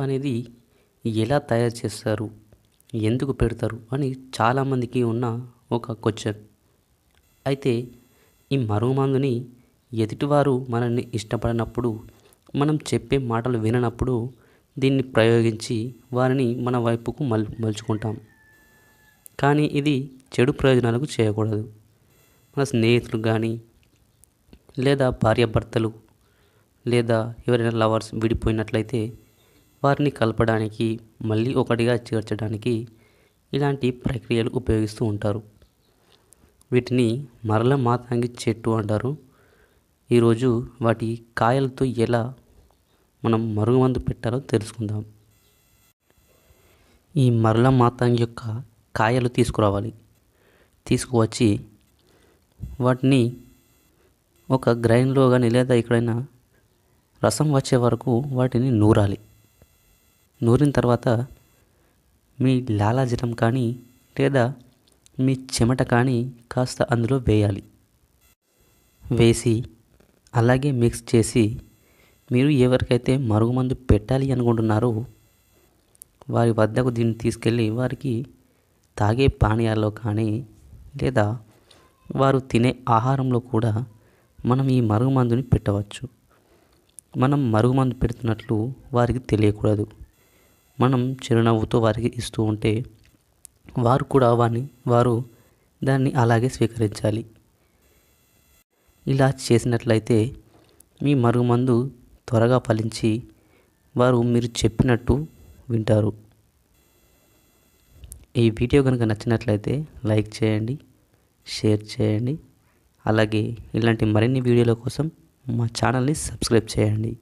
అనేది ఎలా తయారు చేస్తారు? ఎందుకు పెడతారు? అని చాలామందికి ఉన్న ఒక క్వశ్చన్. అయితే ఈ మరుగుమందుని ఎదుటివారు మనల్ని ఇష్టపడినప్పుడు మనం చెప్పే మాటలు విననప్పుడు దీన్ని ప్రయోగించి వారిని మన వైపుకు మల్ మలుచుకుంటాం. కానీ ఇది చెడు ప్రయోజనాలకు చేయకూడదు. మన స్నేహితులు కానీ లేదా భార్యాభర్తలు లేదా ఎవరైనా లవర్స్ విడిపోయినట్లయితే వారిని కలపడానికి మళ్ళీ ఒకటిగా చేర్చడానికి ఇలాంటి ప్రక్రియలు ఉపయోగిస్తూ ఉంటారు. వీటిని మరల మాతంగి చెట్టు అంటారు. ఈరోజు వాటి కాయలతో ఎలా మనం మరుగుమందు పెట్టాలో తెలుసుకుందాం. ఈ మరల మాతంగి యొక్క కాయలు తీసుకురావాలి. తీసుకువచ్చి వాటిని ఒక గ్రైండ్లో కానీ లేదా ఎక్కడైనా రసం వచ్చే వరకు వాటిని నూరాలి. నూరిన తర్వాత మీ లాలాజలం కానీ లేదా మీ చెమట కానీ కాస్త అందులో వేయాలి. వేసి అలాగే మిక్స్ చేసి మీరు ఎవరికైతే మరుగుమందు పెట్టాలి అనుకుంటున్నారో వారి వద్దకు దీన్ని తీసుకెళ్ళి వారికి తాగే పానీయాల్లో కానీ లేదా వారు తినే ఆహారంలో కూడా మనం ఈ మరుగుమందుని పెట్టవచ్చు. మనం మరుగుమందు పెడుతున్నట్లు వారికి తెలియకూడదు. మనం చిరునవ్వుతో వారికి ఇస్తూ ఉంటే వారు కూడా వారిని వారు దాన్ని అలాగే స్వీకరించాలి. ఇలా చేసినట్లయితే మీ మరుగుమందు త్వరగా ఫలించి వారు మీరు చెప్పినట్టు వింటారు. ఈ వీడియో కనుక నచ్చినట్లయితే లైక్ చేయండి షేర్ చేయండి. అలాగే ఇలాంటి మరిన్ని వీడియోల కోసం మా ఛానల్ని సబ్స్క్రైబ్ చేయండి.